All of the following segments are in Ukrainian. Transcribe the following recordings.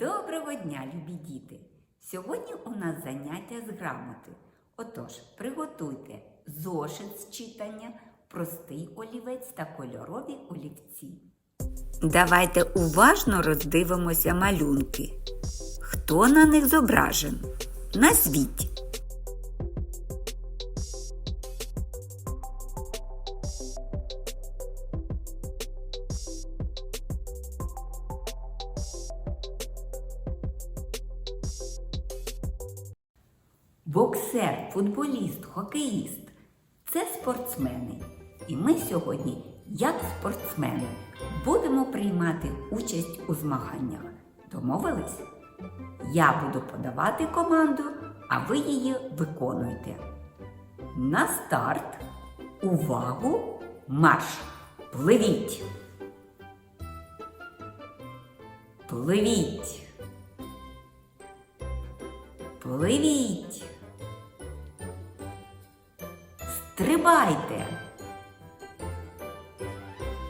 Доброго дня, любі діти! Сьогодні у нас заняття з грамоти. Отож, приготуйте зошит з читання, простий олівець та кольорові олівці. Давайте уважно роздивимося малюнки. Хто на них зображен? Назвіть. Футболіст, хокеїст це спортсмени. І ми сьогодні, як спортсмени, будемо приймати участь у змаганнях. Домовились? Я буду подавати команду, а ви її виконуйте. На старт. Увагу! Марш! Пливіть! Пливіть! Пливіть! Стрибайте!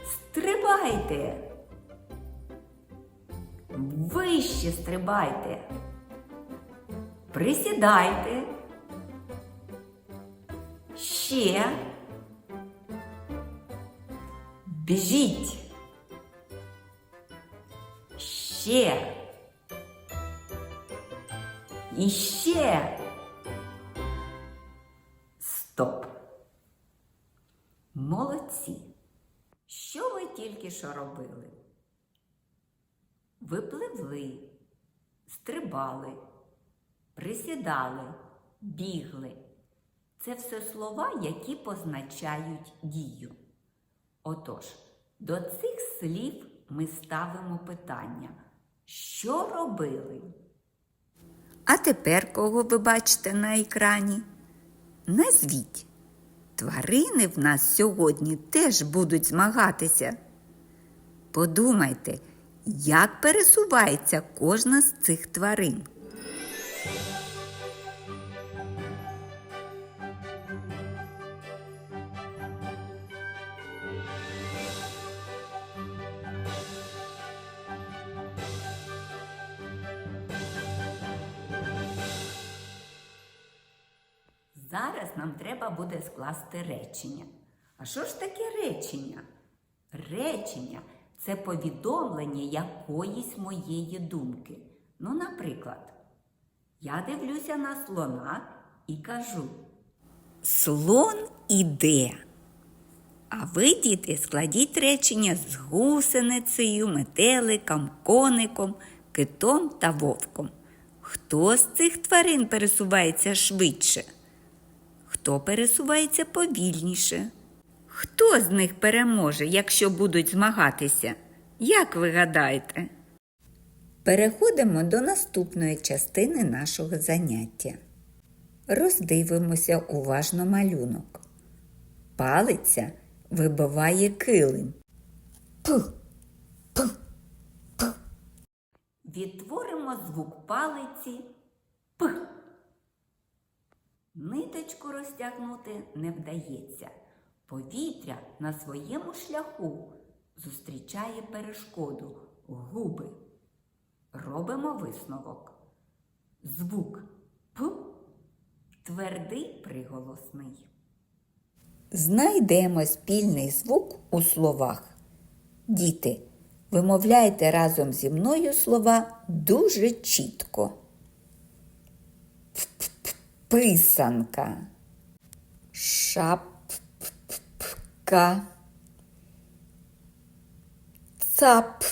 Стрибайте! Вище стрибайте! Присідайте! Ще! Біжіть! Ще! І ще. Стоп. Молодці. Що ви тільки що робили? Ви пливли, стрибали, присідали, бігли. Це все слова, які позначають дію. Отож, до цих слів ми ставимо питання. Що робили? А тепер кого ви бачите на екрані? Назвіть. Тварини в нас сьогодні теж будуть змагатися. Подумайте, як пересувається кожна з цих тварин. Зараз нам треба буде скласти речення. А що ж таке речення? Речення це повідомлення якоїсь моєї думки. Ну, наприклад, я дивлюся на слона і кажу: Слон іде. А ви, діти, складіть речення з гусеницею, метеликом, коником, китом та вовком. Хто з цих тварин пересувається швидше? Хто пересувається повільніше? Хто з них переможе, якщо будуть змагатися? Як ви гадаєте? Переходимо до наступної частини нашого заняття. Роздивимося уважно малюнок. Палиця вибиває килим. Пух, пух, пух. Відтворимо звук палиці П. Ниточку розтягнути не вдається. Повітря на своєму шляху зустрічає перешкоду губи. Робимо висновок. Звук П твердий приголосний. Знайдемо спільний звук у словах. Діти, вимовляйте разом зі мною слова дуже чітко. Писанка. Шапка. Цап.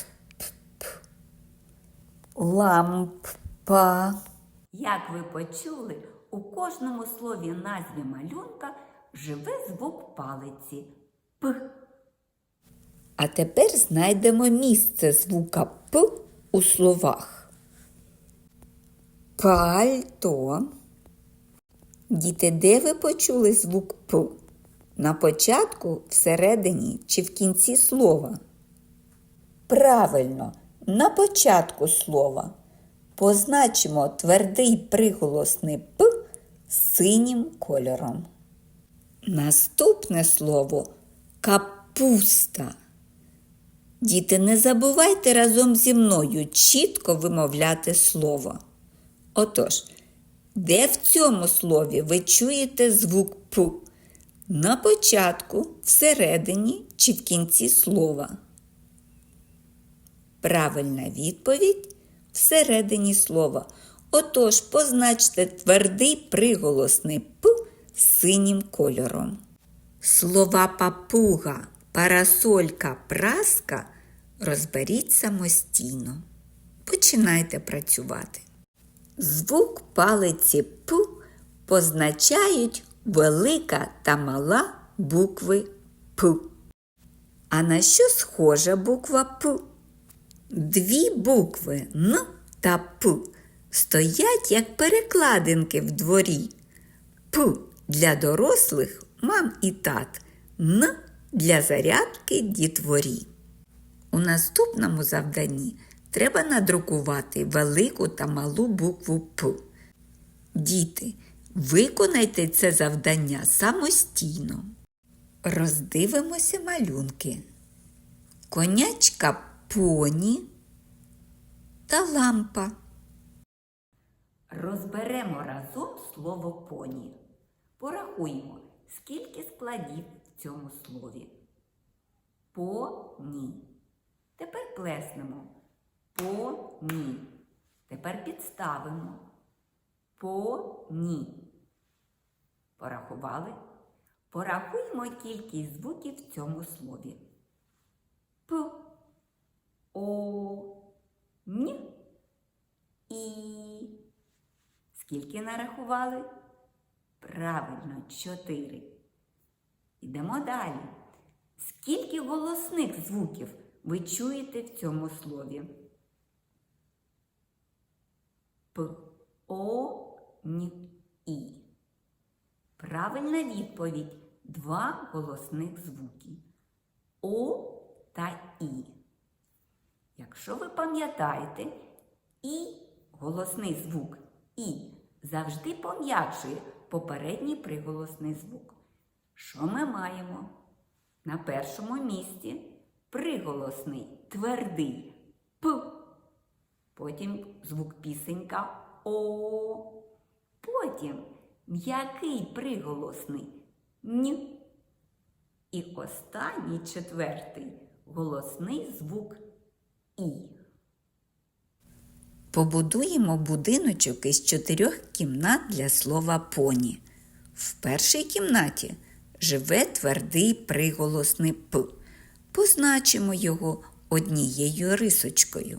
Лампа. Як ви почули, у кожному слові назві малюнка живе звук палиці П. А тепер знайдемо місце звука П у словах. Пальто. Діти, де ви почули звук П? На початку, всередині чи в кінці слова? Правильно, на початку слова. Позначимо твердий приголосний П синім кольором. Наступне слово капуста. Діти, не забувайте разом зі мною чітко вимовляти слово. Отож, де в цьому слові ви чуєте звук П? На початку, всередині чи в кінці слова? Правильна відповідь всередині слова. Отож, позначте твердий приголосний П синім кольором. Слова папуга, парасолька, праска розберіть самостійно. Починайте працювати. Звук палиці П позначають велика та мала букви П. А на що схожа буква П? Дві букви Н та П стоять як перекладинки в дворі. П для дорослих мам і тат, Н для зарядки дітворі. У наступному завданні треба надрукувати велику та малу букву П. Діти, виконайте це завдання самостійно. Роздивимося малюнки. Конячка поні та лампа. Розберемо разом слово поні. Порахуємо, скільки складів в цьому слові. Поні. Тепер плеснемо. Поні. Тепер підставимо. Поні. Порахували? Порахуємо кількість звуків в цьому слові. П. О. Н. І. Скільки нарахували? Правильно, чотири. Йдемо далі. Скільки голосних звуків ви чуєте в цьому слові? П, О, Н, І. Правильна відповідь два голосних звуки О та І. Якщо ви пам'ятаєте, І голосний звук І завжди пом'якшує попередній приголосний звук. Що ми маємо? На першому місці приголосний твердий П. Потім звук пісенька О. Потім м'який приголосний Н. І останній четвертий голосний звук І. Побудуємо будиночок із чотирьох кімнат для слова поні. В першій кімнаті живе твердий приголосний П. Позначимо його однією рисочкою.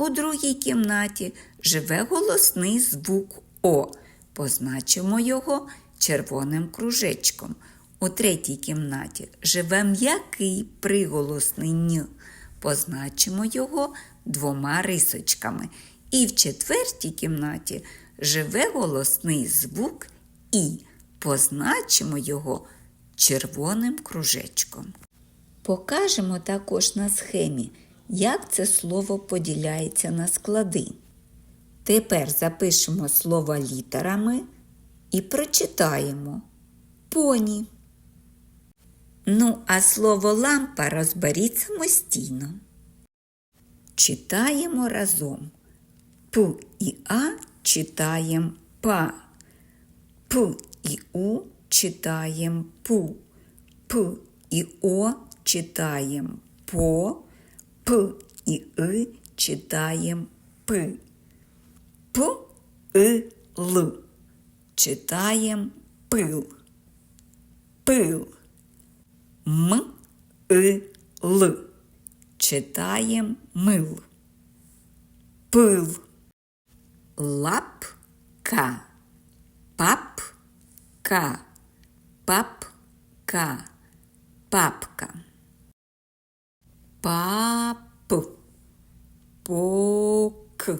У другій кімнаті живе голосний звук О. Позначимо його червоним кружечком. У третій кімнаті живе м'який приголосний Н. Позначимо його двома рисочками. І в четвертій кімнаті живе голосний звук І. Позначимо його червоним кружечком. Покажемо також на схемі, як це слово поділяється на склади. Тепер запишемо слово літерами і прочитаємо поні. Ну, а слово лампа розберіть самостійно. Читаємо разом. П і А читаємо па. П і У читаємо пу. П і О читаємо по. П і И читаємо пи. П і Л читаємо пил. Пил. М і Л читаємо мил. Пил. Лапка. Папка. Папка. Папка. Пап. Пок.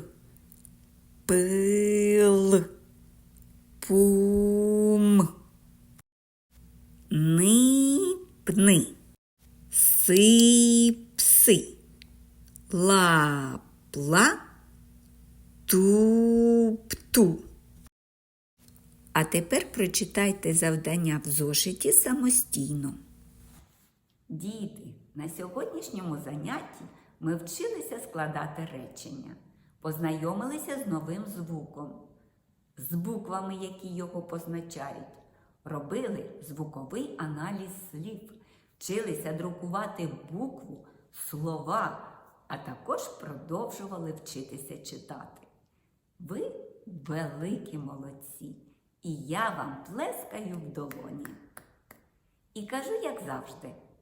Пил. Пум. Сипси. Лапла. Туп-ту. А тепер прочитайте завдання в зошиті самостійно. Діти, На сьогоднішньому занятті ми вчилися складати речення, познайомилися з новим звуком, з буквами, які його позначають, робили звуковий аналіз слів, вчилися друкувати букву, слова, а також продовжували вчитися читати. Ви великі молодці, і я вам плескаю в долоні. І кажу, як завжди,